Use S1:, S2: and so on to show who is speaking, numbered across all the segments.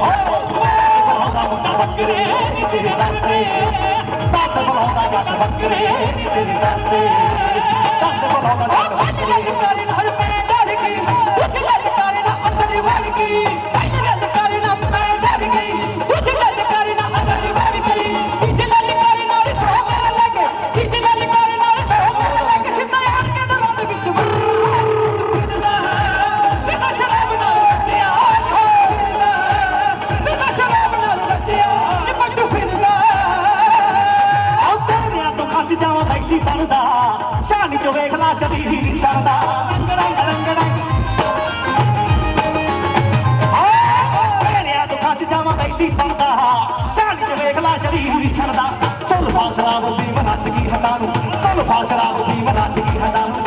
S1: ਬੁਲਾਉਂਦਾ ਮੁੰਡਾ ਬੱਕਰੇ ਨੀ ਤੇਰੇ ਦਰ ਤੇ ਦੱਤ ਬੁਲਾਉਂਦਾ ਜੱਟ ਬੱਕਰੇ ਨੀ ਤੇਰੇ ਦਰ ਤੇ ਦੱਤ ਬੁਲਾਉਂਦਾ ਜੱਟ ਬੱਕਰੇ ਨੂੰ ਸੁਲਫਾ ਸ਼ਰਾਬ ਦੀ ਮਨੱਚ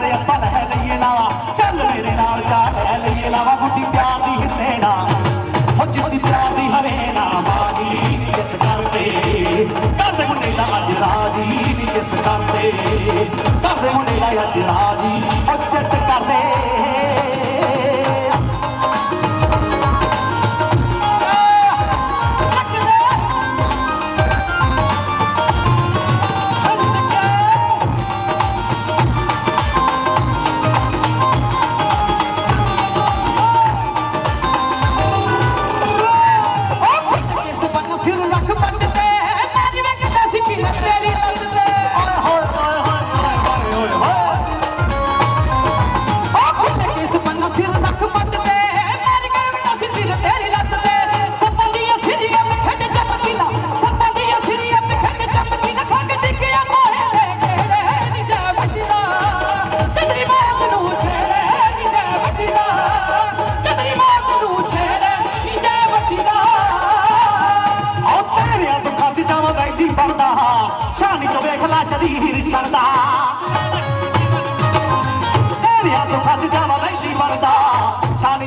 S1: ਨਾਲ ਆਪਾਂ ਲੈ ਲਈਏ ਲਾਵਾ। ਚੱਲ ਮੇਰੇ ਨਾਲ ਜਾ ਲੈ ਲਈਏ ਲਾਵਾ, ਗੁੱਡੀ ਪਿਆਰ ਦੀ ਹਿੱਸੇ ਨਾ। ਹੋ ਜਿੱਤੀ ਪਿਆਰ ਦੀ ਹਰੇ ਨਾ ਬਾਜੀ ਨੀ ਜਿੱਤ ਕਰਦੇ। ਕਰਦੇ ਮੁੰਡੇ ਦਾ ਅੱਜ ਰਾਜੀ ਨੀ ਜਿੱਤ ਕਰਦੇ। ਕਰਦੇ ਮੁੰਡੇ ਦਾ ਅੱਜ ਰਾਜੀ, ਹੋ ਜਿੱਤ ਕਰਦੇ।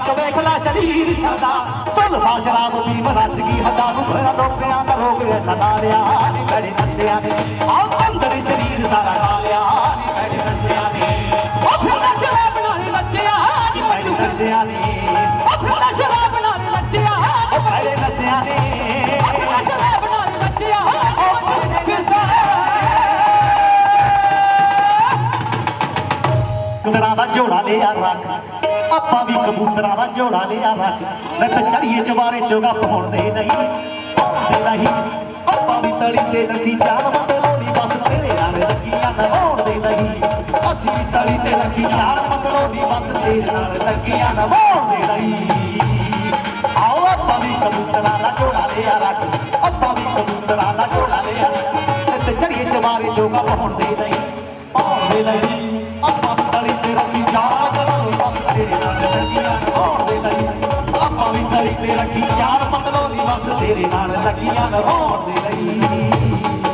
S1: ਸ਼ਾਨੀ ਚੋਂ ਵੇਖ ਲੈ ਸ਼ਰੀਰ ਛੜਦਾ ਸੁਲਫਾ ਸ਼ਰਾਬ ਪੀ ਮਰੱਜ ਗਈ ਹੱਦਾਂ ਨੂੰ ਮੇਰਾ ਡੋਪਿਆਂ ਦਾ ਰੋਗ ਐ ਸਦਾਰਿਆ ਨੀ ਬੜੇ ਨਸ਼ਿਆਂ ਨੇ ਆਓ ਤੰਦਰ ਸਰੀਰ ਸਾਰਾ ਖਾ ਲਿਆ ਨੀ ਬੜੇ ਨਸ਼ਿਆਂ ਨੇ ਨੀ ਬੜੇ ਨਸ਼ਿਆਂ ਨੇ ਉਹ ਬੜੇ ਨਸ਼ਿਆਂ ਨੇ ਕਬੂਤਰਾਂ ਦਾ ਝੋਲਾ ਲਿਆ ਰੱਖ ਆਪਾਂ ਵੀ ਕਬੂਤਰਾਂ ਦਾ ਝੋਲਾ ਲਿਆ ਰੱਖ ਰੱਖ ਚੜੀਏ ਚਵਾਰੇ ਚੋਗਾ ਪਾਉਂਦੇ ਨਹੀਂ। ਪਾਉਂਦੇ ਨਹੀਂ। ਆਪਾਂ ਵੀ ਤਲੀ ਤੇ ਰੱਖੀ ਜਾਨ ਮਤਲੋਲੀ ਬਸ ਤੇਰੇ ਨਾਲ ਲੱਗੀਆਂ ਨਵਾਉਂਦੇ ਨਹੀਂ। ਅਸੀਂ ਵੀ ਤਲੀ ਤੇ ਰੱਖੀ ਜਾਨ ਮਤਲੋਲੀ ਬਸ ਤੇਰੇ ਨਾਲ ਲੱਗੀਆਂ ਨਵਾਉਂਦੇ ਨਹੀਂ। ਆਓ ਆਪਾਂ ਵੀ ਕਬੂਤਰਾਂ ਦਾ ਝੋਲਾ ਲਿਆ ਰੱਖ। ਆਪਾਂ ਵੀ ਕਬੂਤਰਾਂ ਦਾ ਝੋਲਾ ਲਿਆ। ਰੱਖ। ਚੜੀਏ ਚਵਾਰੇ ਚੋਗਾ ਪਾਉਂਦੇ ਨਹੀਂ। ਪਾਉਂਦੇ ਨਹੀਂ। ਆਪਾਂ ਤੇਰੇ ਨਾਲ ਲੱਗੀਆਂ ਨਵਾਉਂਦੇ ਨਹੀਂ ਆਪਾਂ ਵੀ ਤਲੀ ਤੇ ਰੱਖੀ ਚਾਰ ਜਾਨ ਮਤਲੋਲੀ ਬਸ ਤੇਰੇ ਨਾਲ ਲੱਗੀਆਂ ਨਵਾਉਂਦੇ ਦੇ ਲਈ।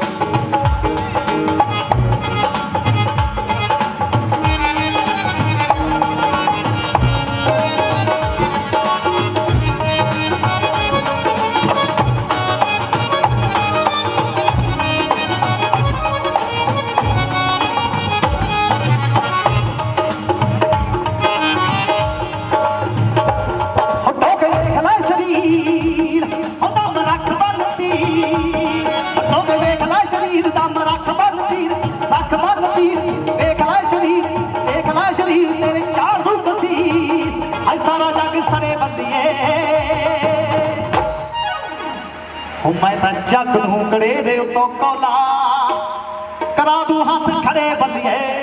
S1: ਮੈਂ ਤਾਂ ਜੱਗ ਨੂੰ ਕੜੇ ਦੇ ਉੱਤੋਂ ਕੋਲਾ। ਕਰਾ ਦੂ ਹੱਥ ਖੜੇ ਬੱਲੀਏ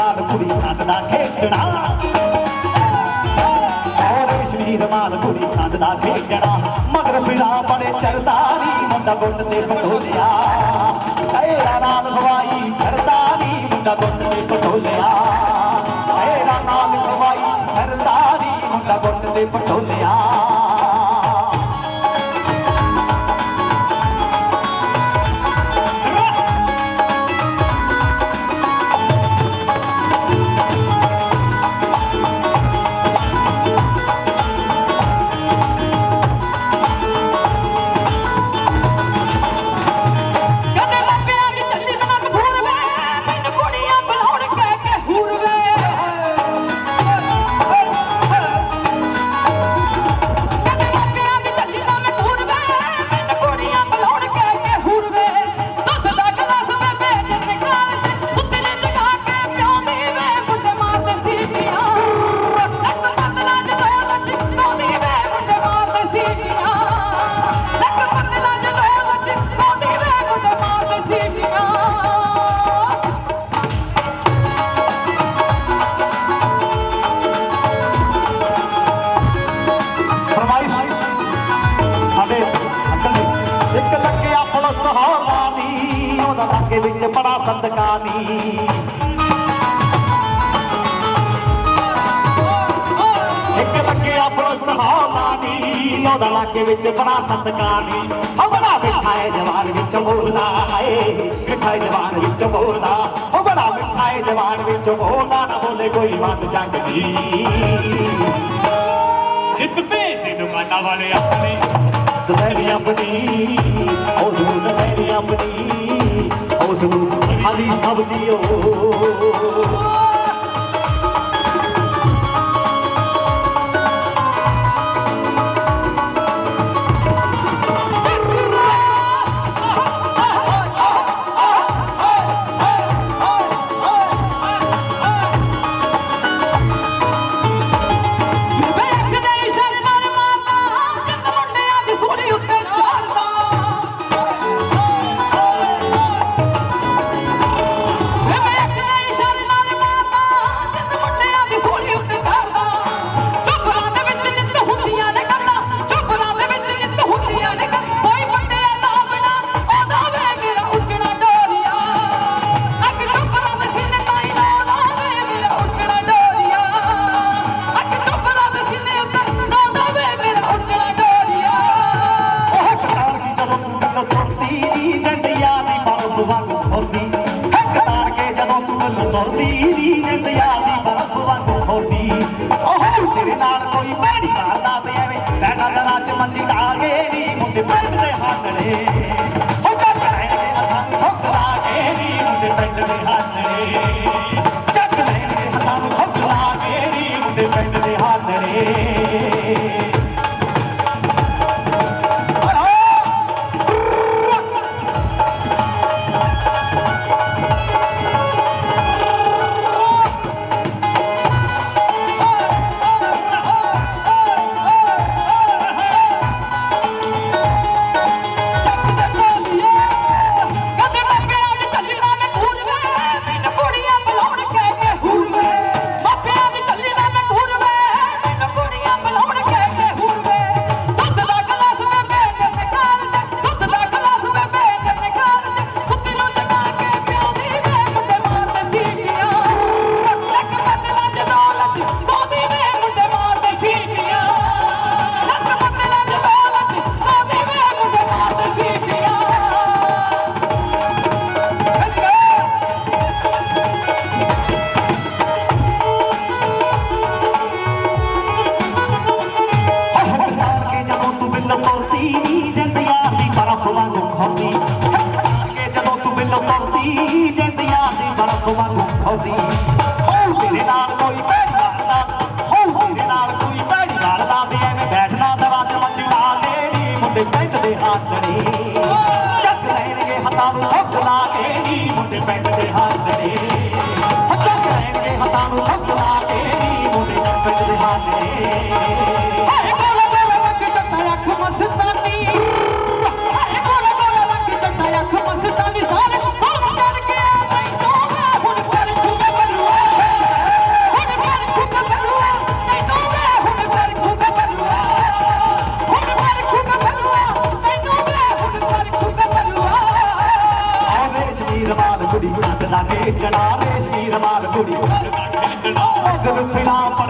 S1: ਰਮਾਨ ਕੁੜੀ ਖੰਡਦਾ ਖੇਡਣਾ। ਔਰ ਕਸ਼ਮੀਰ ਰਮਾਨ ਕੁੜੀ ਖੰਡਦਾ ਖੇਡਣਾ। ਮਗਰ ਫਿਰਾ ਬੜੇ ਚਰਦਾਰੀ ਮੁੰਡਾ ਗੁੱਟ ਤੇ ਪਟੋਲਿਆ। ਐ ਰਾਮ ਖਵਾਈ ਚਰਦਾਰੀ ਮੁੰਡਾ ਗੁੱਟ ਤੇ ਪਟੋਲਿਆ। ਐ ਰਾਮ ਗਵਾਈ ਚਰਦਾਰੀ ਮੁੰਡਾ ਗੁੱਟ ਤੇ ਪਟੋਲਿਆ।
S2: ਬੜਾ ਸਦਕਾ ਨੀ।
S1: ਇੱਕ ਲੱਗਿਆ ਪੁਲਿਸ ਹੌਲਾ ਨੀ, ਉਹਦਾ ਲਾਗੇ ਵਿੱਚ ਬੜਾ ਸਦਕਾ ਨੀ। ਹੋ ਬੜਾ ਮਿੱਠਾ ਜਵਾਨ ਵਿੱਚ ਬੋਲਦਾ ਏ ਮਿੱਠਾ ਜਵਾਨ ਵਿੱਚ ਬੋਲਦਾ। ਹੋ ਬੜਾ ਮਿੱਠਾਏ ਜਵਾਨ ਵਿੱਚ ਬੋਲਦਾ, ਨਾ ਬੋਲੇ ਕੋਈ ਮਨ ਜੰਗ ਦੀ
S3: ਇੱਕ ਭੇਜ ਨੂੰ ਵਾਲੇ ਆਪਣੇ,
S1: ਦਸਹਿਰੀ ਆਪਣੀ, ਉਹ ਦਸਹਿਰੀ ਆਪਣੀ।
S2: মজনু খালি সব দিও। ਸਾੜੀ
S1: ਕਾਲਾ ਤੇ ਐਵੇਂ ਬੈਠਾ ਦਰਾ ਚ ਮੰਜੀ ਢਾ ਕੇ ਨੀ ਮੁੰਡੇ ਪਿੰਡ ਦੇ ਹਾਨਣੇ ਹੋ ਕਰ ਰਹਿਣ ਦੇ ਹੋ ਕਰਾ ਕੇ ਮੁੰਡੇ ਪਿੰਡ ਦੇ ਹਾਨਣੇ ਤੋਰਦੀ ਨੀ ਜੰਦਿਆ ਦੀ ਬਰਫ ਵਾਂਗ ਖੌਦੀ ਕੇ ਜਦੋਂ ਤੂੰ ਮੈਨੂੰ ਤੋਰਦੀ ਜੰਦਿਆ ਦੀ ਬਰਫ ਵਾਂਗ ਖੌਦੀ ਓ ਤੇਰੇ ਨਾਲ ਕੋਈ
S2: ਕੁੜੀ ਲੱਗ ਲਾਗੇ ਕਨਾਰੇ ਸ਼ੀਰ ਮਾਰ ਕੁੜੀ ਲੱਗ
S1: ਲਾਗੇ ਕਨਾਰੇ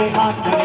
S1: behind me.